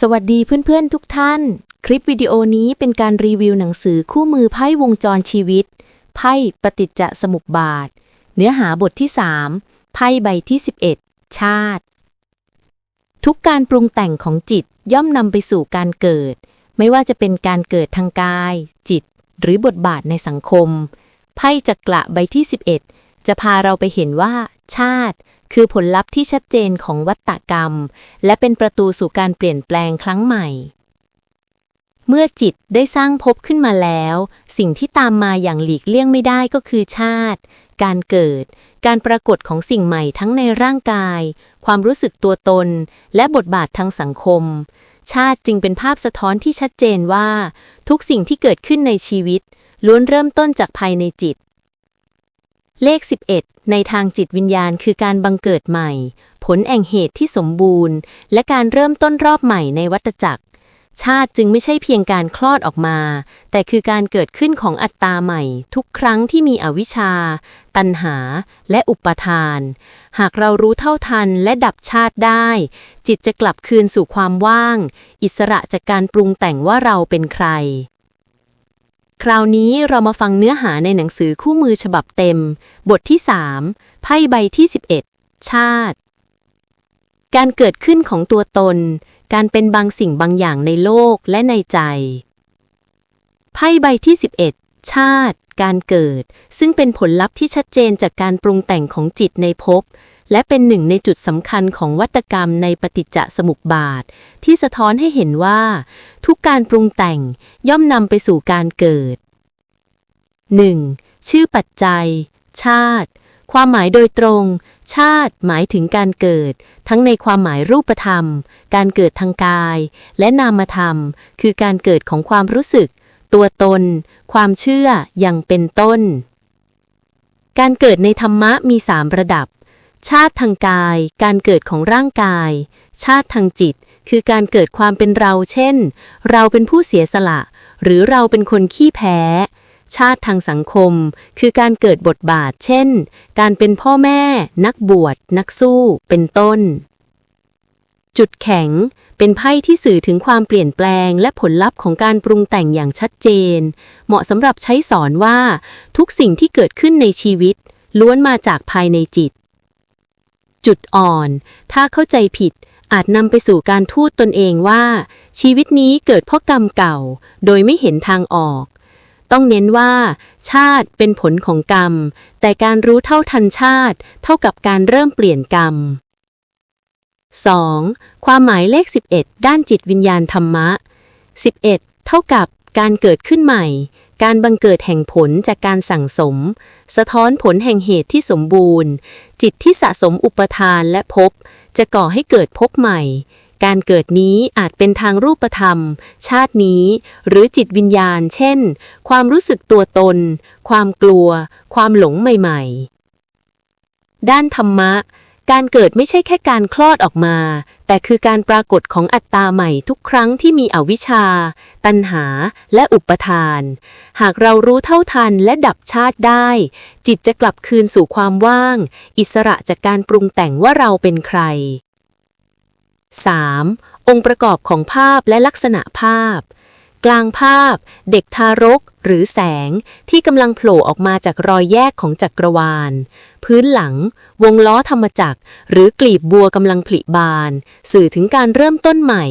สวัสดีเพื่อนๆทุกท่าน คลิปวิดีโอนี้เป็นการรีวิวหนังสือคู่มือไพ่วงจรชีวิต ไพ่ปฏิจจสมุปบาท เนื้อหาบทที่ 3 ไพ่ใบที่ 11 ชาติ ทุกการปรุงแต่งของจิตย่อมนำไปสู่การเกิด ไม่ว่าจะเป็นการเกิดทางกาย จิต หรือบทบาทในสังคม ไพ่จักระใบที่ 11 จะพาเราไปเห็นว่า ชาติ คือผลลัพธ์ที่ชัดเจนของวัตตกรรม และเป็นประตูสู่การเปลี่ยนแปลงครั้งใหม่ เมื่อจิตได้สร้างภพขึ้นมาแล้ว สิ่งที่ตามมาอย่างหลีกเลี่ยงไม่ได้ก็คือชาติ การเกิด การปรากฏของสิ่งใหม่ทั้งในร่างกาย ความรู้สึกตัวตน และบทบาททางสังคม ชาติจึงเป็นภาพสะท้อนที่ชัดเจนว่า ทุกสิ่งที่เกิดขึ้นในชีวิตล้วนเริ่มต้นจากภายในจิต เลข 11 ในทางจิตวิญญาณคือการบังเกิดใหม่ ผลแห่งเหตุที่สมบูรณ์ และการเริ่มต้นรอบใหม่ในวัฏจักร ชาติจึงไม่ใช่เพียงการคลอดออกมา แต่คือการเกิดขึ้นของอัตตาใหม่ ทุกครั้งที่มีอวิชชา ตัณหา และอุปทาน หากเรารู้เท่าทันและดับชาติได้ จิตจะกลับคืนสู่ความว่าง อิสระจากการปรุงแต่งว่าเราเป็นใคร คราวนี้เรามาฟังเนื้อหาในหนังสือคู่มือฉบับเต็ม บทที่ 3 ไพ่ใบที่ 11 ชาติ การเกิดขึ้นของตัวตน การเป็นบางสิ่งบางอย่างในโลกและในใจ ไพ่ใบที่ 11 ชาติ การเกิด ซึ่งเป็นผลลัพธ์ที่ชัดเจนจากการปรุงแต่งของจิตในภพ และเป็นหนึ่งในจุดสำคัญของวัตกรรมในปฏิจจสมุปบาท ที่สะท้อนให้เห็นว่า ทุกการปรุงแต่งย่อมนำไปสู่การเกิด 1. ชื่อปัจจัย ชาติ ความหมายโดยตรง ชาติหมายถึงการเกิด ทั้งในความหมายรูปธรรม การเกิดทางกาย และนามธรรม คือการเกิดของความรู้สึก ตัวตน ความเชื่ออย่างเป็นต้นการเกิดในธรรมะมีสามระดับ ชาติทางกาย การเกิดของร่างกาย ชาติทางจิต คือการเกิดความเป็นเรา เช่น เราเป็นผู้เสียสละ หรือเราเป็นคนขี้แพ้ ชาติทางสังคม คือการเกิดบทบาท เช่น การเป็นพ่อแม่ นักบวช นักสู้ เป็นต้น จุดแข็ง เป็นไพ่ที่สื่อถึงความเปลี่ยนแปลง และผลลัพธ์ของการปรุงแต่งอย่างชัดเจน เหมาะสำหรับใช้สอนว่า ทุกสิ่งที่เกิดขึ้นในชีวิต ล้วนมาจากภายในจิต จุดอ่อน ถ้าเข้าใจผิด อาจนำไปสู่การทูตตนเองว่า ชีวิตนี้เกิดเพราะกรรมเก่า โดยไม่เห็นทางออก ต้องเน้นว่า ชาติเป็นผลของกรรม แต่การรู้เท่าทันชาติ เท่ากับการเริ่มเปลี่ยนกรรม 2. ความหมายเลข 11 ด้านจิตวิญญาณธรรมะ 11 เท่ากับการเกิดขึ้นใหม่ การบังเกิดแห่งผลจากการสั่งสม สะท้อนผลแห่งเหตุที่สมบูรณ์ จิตที่สะสมอุปทานและภพจะก่อให้เกิดภพใหม่ การเกิดนี้อาจเป็นทางรูปธรรม ชาตินี้ หรือจิตวิญญาณ เช่น ความรู้สึกตัวตน ความกลัว ความหลงใหม่ ๆ ด้านธรรมะ การเกิดไม่ใช่แค่การคลอดออกมา แต่คือการปรากฏของอัตตาใหม่ทุกครั้งที่มีอวิชชา ตัณหา และอุปทาน หากเรารู้เท่าทันและดับชาติได้ จิตจะกลับคืนสู่ความว่าง อิสระจากการปรุงแต่งว่าเราเป็นใคร 3. องค์ประกอบของภาพและลักษณะภาพ กลางภาพ เด็กทารก หรือแสงที่กำลังโผล่ออกมาจากรอยแยกของจักรวาล พื้นหลัง วงล้อธรรมจักร หรือกลีบบัวกำลังผลิบาน สื่อถึงการเริ่มต้นใหม่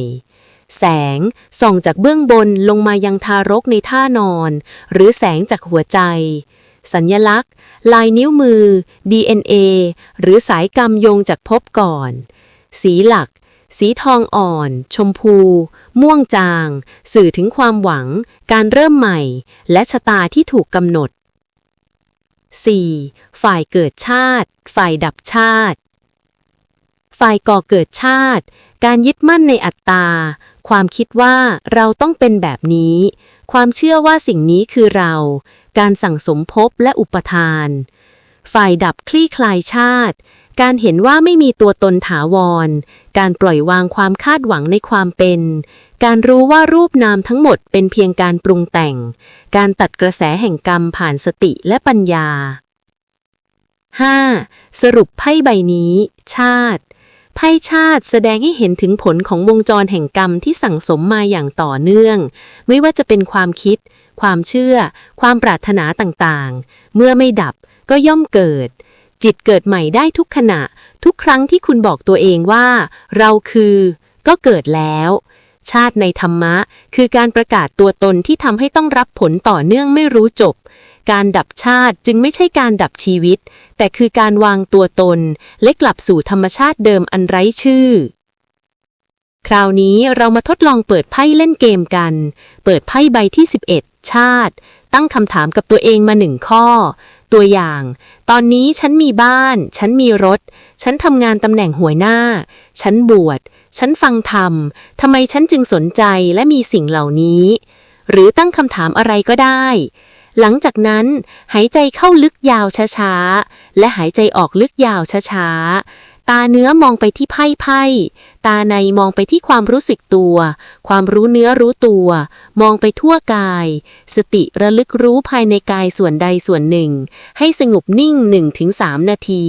แสงส่องจากเบื้องบนลงมายังทารกในท่านอน หรือแสงจากหัวใจ สัญญลักษณ์ ลายนิ้วมือ DNA หรือสายกรรมโยงจากภพก่อน สีหลัก สีทองอ่อน ชมพู ม่วงจาง สื่อถึงความหวัง การเริ่มใหม่ และชะตาที่ถูกกำหนด 4. ฝ่ายเกิดชาติ ฝ่ายดับชาติ ฝ่ายก่อเกิดชาติ การยึดมั่นในอัตตา ความคิดว่าเราต้องเป็นแบบนี้ ความเชื่อว่าสิ่งนี้คือเรา การสั่งสมภพและอุปทาน ฝ่ายดับคลี่คลายชาติ การเห็นว่าไม่มีตัวตนถาวร การปล่อยวางความคาดหวังในความเป็น การรู้ว่ารูปนามทั้งหมดเป็นเพียงการปรุงแต่ง การตัดกระแสแห่งกรรมผ่านสติและปัญญา 5. สรุปไพ่ใบนี้ ชาติไพ่ชาติแสดงให้เห็นถึงผลของวงจรแห่งกรรมที่สั่งสมมาอย่างต่อเนื่อง ไม่ว่าจะเป็นความคิด ความเชื่อ ความปรารถนาต่างๆ เมื่อไม่ดับ ก็ย่อมเกิด จิตเกิดใหม่ได้ทุกขณะ ทุกครั้งที่คุณบอกตัวเองว่า เราคือ ก็เกิดแล้ว ชาติในธรรมะ คือการประกาศตัวตนที่ทำให้ต้องรับผลต่อเนื่องไม่รู้จบ การดับชาติจึงไม่ใช่การดับชีวิต แต่คือการวางตัวตน และกลับสู่ธรรมชาติเดิมอันไร้ชื่อคราวนี้เรามาทดลองเปิดไพ่เล่นเกมกัน เปิดไพ่ใบที่ 11 ชาติ ตั้งคำถามกับตัวเองมาหนึ่งข้อ ตัวอย่าง ตอนนี้ฉันมีบ้าน ฉันมีรถ ฉันทำงานตำแหน่งหัวหน้า ฉันบวช ฉันฟังธรรม ทำไมฉันจึงสนใจและมีสิ่งเหล่านี้ หรือตั้งคำถามอะไรก็ได้ หลังจากนั้น หายใจเข้าลึกยาวช้าๆ และหายใจออกลึกยาวช้าๆ ตาเนื้อมองไปที่ไพ่ไพ่ ตาในมองไปที่ความรู้สึกตัว ความรู้เนื้อรู้ตัว มองไปทั่วกาย สติระลึกรู้ภายในกายส่วนใดส่วนหนึ่ง ให้สงบนิ่ง 1-3 นาที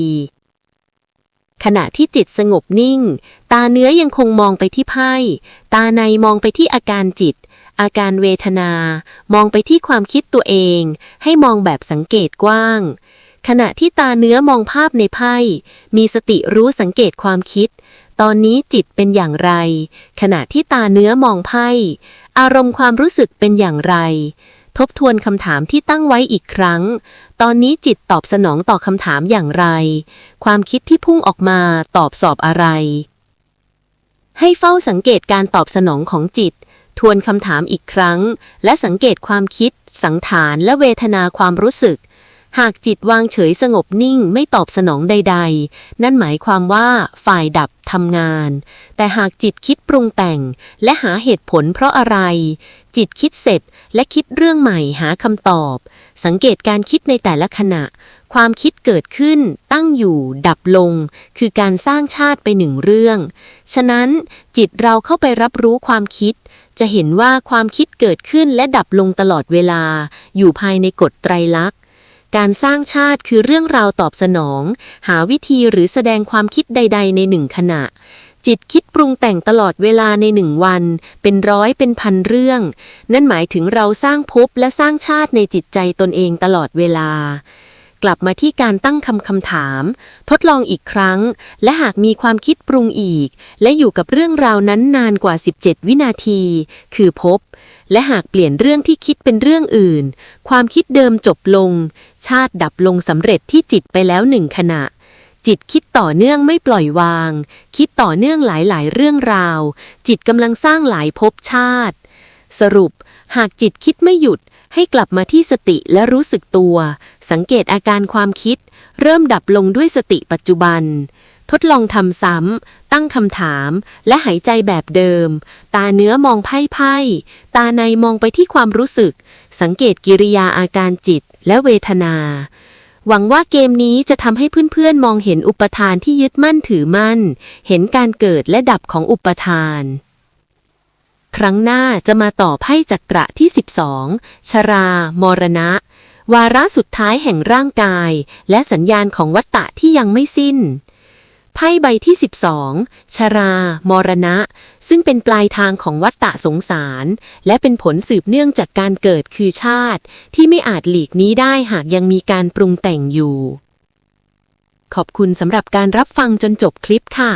ขณะที่จิตสงบนิ่ง ตาเนื้อยังคงมองไปที่ไพ่ ตาในมองไปที่อาการจิต อาการเวทนา มองไปที่ความคิดตัวเอง ให้มองแบบสังเกตกว้าง ขณะที่ตาเนื้อมองภาพในไพ่ มีสติรู้สังเกตความคิด ตอนนี้จิตเป็นอย่างไร ขณะที่ตาเนื้อมองไพ่ อารมณ์ความรู้สึกเป็นอย่างไร ทบทวนคำถามที่ตั้งไว้อีกครั้ง ตอนนี้จิตตอบสนองต่อคำถามอย่างไร ความคิดที่พุ่งออกมาตอบสอบอะไร ให้เฝ้าสังเกตการตอบสนองของจิตทวนคำถามอีกครั้ง และสังเกตความคิด สังขารและเวทนาความรู้สึก หากจิตวางเฉยสงบนิ่งไม่ตอบสนองใด ๆ นั่นหมายความว่าฝ่ายดับทำงาน แต่หากจิตคิดปรุงแต่ง และหาเหตุผลเพราะอะไร จิตคิดเสร็จและคิดเรื่องใหม่หาคำตอบ สังเกตการคิดในแต่ละขณะ ความคิดเกิดขึ้น ตั้งอยู่ ดับลง คือการสร้างชาติไปหนึ่งเรื่อง ฉะนั้นจิตเราเข้าไปรับรู้ความคิดจะเห็นว่าความคิดเกิดขึ้นและดับลงตลอดเวลา อยู่ภายในกฎไตรลักษณ์ การสร้างชาติคือเรื่องราวตอบสนอง หาวิธีหรือแสดงความคิดใด ๆ ในหนึ่งขณะ จิตคิดปรุงแต่งตลอดเวลาในหนึ่งวัน เป็นร้อยเป็นพันเรื่อง นั่นหมายถึงเราสร้างภพและสร้างชาติในจิตใจตนเองตลอดเวลา กลับมาที่การตั้งคำคำถาม ทดลองอีกครั้ง และหากมีความคิดปรุงอีก และอยู่กับเรื่องราวนั้นนานกว่า 17 วินาที คือพบ และหากเปลี่ยนเรื่องที่คิดเป็นเรื่องอื่น ความคิดเดิมจบลง ชาติดับลงสำเร็จที่จิตไปแล้วหนึ่งขณะจิตคิดต่อเนื่องไม่ปล่อยวาง คิดต่อเนื่องหลายๆ เรื่องราว จิตกำลังสร้างหลายภพชาติ สรุป หากจิตคิดไม่หยุด ให้กลับมาที่สติและรู้สึกตัว สังเกตอาการความคิด เริ่มดับลงด้วยสติปัจจุบัน ทดลองทำซ้ำ ตั้งคำถาม และหายใจแบบเดิม ตาเนื้อมองไพ่ไพ่ตาในมองไปที่ความรู้สึก สังเกตกิริยาอาการจิตและเวทนา หวังว่าเกมนี้จะทำให้เพื่อนๆ มองเห็นอุปทานที่ยึดมั่นถือมั่น เห็นการเกิดและดับของอุปทาน ครั้งหน้าจะมาต่อไพ่จักระที่ 12 ชรา มรณะ วาระสุดท้ายแห่งร่างกาย และสัญญาณของวัตตะที่ยังไม่สิ้น ไพ่ใบที่ 12 ชรา มรณะ ซึ่งเป็นปลายทางของวัตตะสงสาร และเป็นผลสืบเนื่องจากการเกิดคือชาติ ที่ไม่อาจหลีกนี้ได้หากยังมีการปรุงแต่งอยู่ ขอบคุณสำหรับการรับฟังจนจบคลิปค่ะ